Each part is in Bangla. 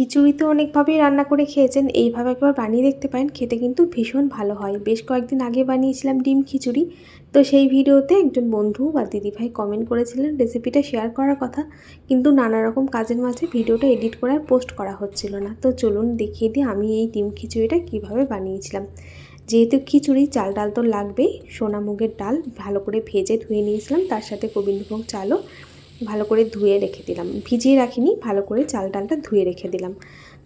খিচুড়ি তো অনেকভাবেই রান্না করে খেয়েছেন, এইভাবে একবার বানিয়ে দেখতে পারেন, খেতে কিন্তু ভীষণ ভালো হয়। বেশ কয়েকদিন আগে বানিয়েছিলাম ডিম খিচুড়ি, তো সেই ভিডিওতে একজন বন্ধু বা দিদিভাই কমেন্ট করেছিলেন রেসিপিটা শেয়ার করার কথা, কিন্তু নানা রকম কাজের মাঝে ভিডিওটা এডিট করে আর পোস্ট করা হচ্ছিল না। তো চলুন দেখিয়ে দিই আমি এই ডিম খিচুড়িটা কীভাবে বানিয়েছিলাম। যেহেতু খিচুড়ি চাল ডাল তো লাগবেই, সোনা মুগের ডাল ভালো করে ভেজে ধুয়ে নিয়েছিলাম, তার সাথে গোবিন্দভোগ চালও ভালো করে ধুয়ে রেখে দিলাম। ভিজিয়ে রাখিনি, ভালো করে চাল ডালটা ধুয়ে রেখে দিলাম।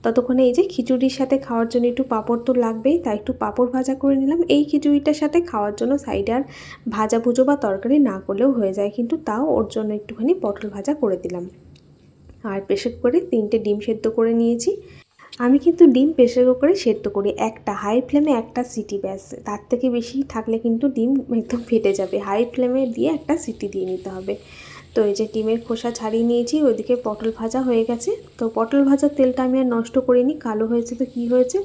ততক্ষণে এই যে খিচুড়ির সাথে খাওয়ার জন্য একটু পাঁপড় তো লাগবেই, তাই একটু পাঁপড় ভাজা করে নিলাম। এই খিচুড়িটার সাথে খাওয়ার জন্য সাইডে আর ভাজা ভুজো বা তরকারি না করলেও হয়ে যায়, কিন্তু তাও ওর জন্য একটুখানি পটল ভাজা করে দিলাম। আর প্রেশার কুকারে তিনটে ডিম সেদ্ধ করে নিয়েছি। আমি কিন্তু ডিম প্রেশার কুকারে সেদ্ধ করি, একটা হাই ফ্লেমে একটা সিটি ব্যাস। তার থেকে বেশি থাকলে কিন্তু ডিম একদম ফেটে যাবে। হাই ফ্লেমে দিয়ে একটা সিটি দিয়ে নিতে হবে। তো এই যে ডিমের খোসা ছাড়িয়ে নিয়েছি, ওইদিকে পটল ভাজা হয়ে গেছে। তো পটল ভাজার তেলটা আমি আর নষ্ট করিনি, কালো হয়েছে তো কী হয়েছে?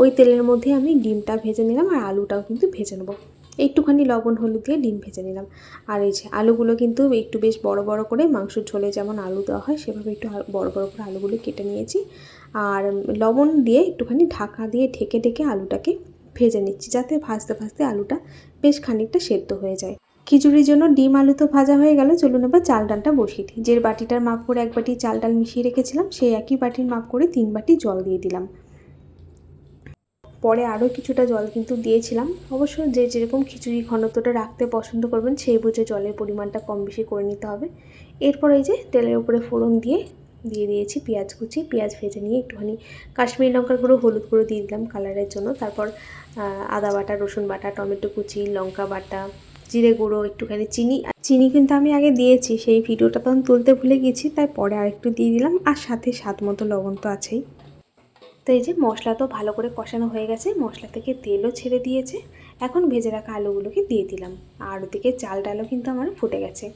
ওই তেলের মধ্যে আমি ডিমটা ভেজে নিলাম আর আলুটাও কিন্তু ভেজে নেব। একটুখানি লবণ হলুদ দিয়ে ডিম ভেজে নিলাম। আর এই যে আলুগুলো কিন্তু একটু বেশ বড় বড় করে, মাংসর ঝোলে যেমন আলু দেওয়া হয়, সেভাবে একটু বড় বড় করে আলুগুলো কেটে নিয়েছি। আর লবণ দিয়ে একটুখানি ঢাকা দিয়ে ঢেকে ঢেকে আলুটাকে ভেজে নিচ্ছি, যাতে ভাজতে ভাজতে আলুটা বেশ খানিকটা সেদ্ধ হয়ে যায়। খিচুড়ির জন্য ডিম আলু তো ভাজা হয়ে গেল, চলুন এবার চাল ডালটা বসিয়ে দিই। যে বাটিটার মাপ করে এক বাটি চাল ডাল মিশিয়ে রেখেছিলাম, সেই একই বাটির মাপ করে তিন বাটি জল দিয়ে দিলাম। পরে আরও কিছুটা জল কিন্তু দিয়েছিলাম। অবশ্য যে যেরকম খিচুড়ি ঘনত্বটা রাখতে পছন্দ করবেন, সেই বুঝে জলের পরিমাণটা কম বেশি করে নিতে হবে। এরপর এই যে তেলের উপরে ফোড়ন দিয়ে দিয়ে দিয়েছি পেঁয়াজ কুচি, পেঁয়াজ ভেজে নিয়ে একটুখানি কাশ্মীরি লঙ্কার গুঁড়ো, হলুদ গুঁড়ো দিয়ে দিলাম কালারের জন্য। তারপর আদা বাটা, রসুন বাটা, টমেটো কুচি, লঙ্কা বাটা জিরে গুঁড়ো, একটুখানি চিনি। চিনি কিন্তু আমি আগে দিয়েছি, সেই ভিডিওটা তখন তুলতে ভুলে গেছি, তাই পরে আরেকটু দিয়ে দিলাম। আর সাথে স্বাদ মতো লবণ তো আছেই। তো এই যে মশলা তো ভালো করে কষানো হয়ে গেছে, মশলা থেকে তেলও ছেড়ে দিয়েছে। এখন ভেজে রাখা আলুগুলোকে দিয়ে দিলাম। আর ওদিকে চাল ডালও কিন্তু আমার ফুটে গেছে।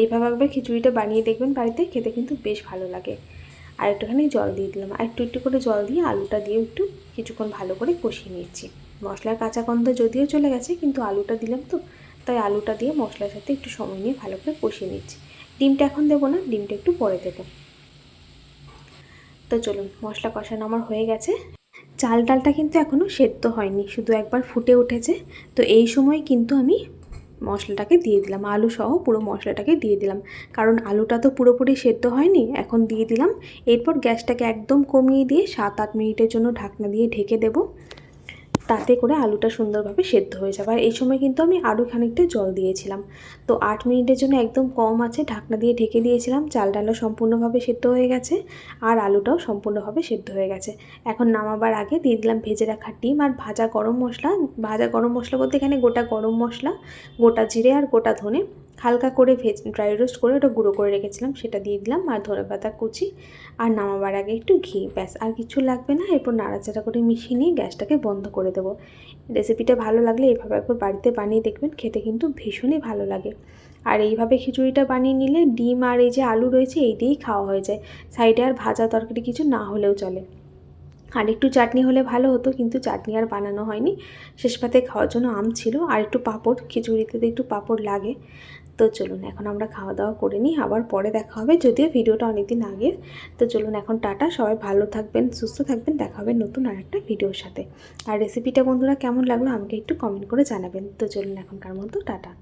এইভাবে একবার খিচুড়িটা বানিয়ে দেখবেন বাড়িতে, খেতে কিন্তু বেশ ভালো লাগে। আর একটুখানি জল দিয়ে দিলাম। আর একটু একটু করে জল দিয়ে আলুটা দিয়ে একটু কিছুক্ষণ ভালো করে কষিয়ে নিচ্ছি। মশলার কাঁচা গন্ধ যদিও চলে গেছে, কিন্তু আলুটা দিলাম তো। তাই আলুটা দিয়ে মশলার সাথে একটু সময় নিয়ে ভালো করে কষিয়ে নিচ্ছি। ডিমটা এখন দেবো না, ডিমটা একটু পরে দেবো। তো চলুন, মশলা কষানো আমার হয়ে গেছে। চাল ডালটা কিন্তু এখনও সেদ্ধ হয়নি, শুধু একবার ফুটে উঠেছে। তো এই সময় কিন্তু আমি মশলাটাকে দিয়ে দিলাম, আলু সহ পুরো মশলাটাকে দিয়ে দিলাম। কারণ আলুটা তো পুরোপুরি সেদ্ধ হয়নি, এখন দিয়ে দিলাম। এরপর গ্যাসটাকে একদম কমিয়ে দিয়ে সাত আট মিনিটের জন্য ঢাকনা দিয়ে ঢেকে দেবো। তাতে করে আলুটা সুন্দরভাবে সেদ্ধ হয়ে যাবে। আর এই সময় কিন্তু আমি আরও খানিকটা জল দিয়েছিলাম। তো আট মিনিটের জন্য একদম কম আছে, ঢাকনা দিয়ে ঢেকে দিয়েছিলাম। চাল ডালও সম্পূর্ণভাবে সেদ্ধ হয়ে গেছে আর আলুটাও সম্পূর্ণভাবে সেদ্ধ হয়ে গেছে। এখন নামাবার আগে দিয়ে দিলাম ভেজে রাখা ডিম আর ভাজা গরম মশলা। ভাজা গরম মশলা বলতে এখানে গোটা গরম মশলা, গোটা জিরে আর গোটা ধনে হালকা করে ভেজ ড্রাই রোস্ট করে ওটা গুঁড়ো করে রেখেছিলাম, সেটা দিয়ে দিলাম, আর ধনে পাতা কুচি, আর নামাবার আগে একটু ঘি, ব্যাস, আর কিছু লাগবে না, এরপর নাড়াচাড়া করে মিশিয়ে নিয়ে গ্যাসটাকে বন্ধ করে দেবো। রেসিপিটা ভালো লাগলে এইভাবে একবার বাড়িতে বানিয়ে দেখবেন, খেতে কিন্তু ভীষণই ভালো লাগে। আর এইভাবে খিচুড়িটা বানিয়ে নিলে ডিম আর এই যে আলু রয়েছে, এই দিয়েই খাওয়া হয়ে যায়। সাইডে আর ভাজা তরকারি কিছু না হলেও চলে। আর একটু চাটনি হলে ভালো হতো, কিন্তু চাটনি আর বানানো হয়নি। শেষ পাতে খাওয়ার জন্য আম ছিল, আর একটু পাঁপড়, খিচুড়িতে তো একটু পাঁপড় লাগে। তো চলুন, এখন আমরা খাওয়া দাওয়া করে নিই। আবার পরে দেখা হবে, যদিও ভিডিওটা অনেকদিন আগে। তো চলুন, এখন টাটা। সবাই ভালো থাকবেন, সুস্থ থাকবেন। দেখা হবে নতুন আর একটা ভিডিওর সাথে। আর রেসিপিটা বন্ধুরা কেমন লাগল আমাকে একটু কমেন্ট করে জানাবেন। তো চলুন, এখনকার মতো টাটা।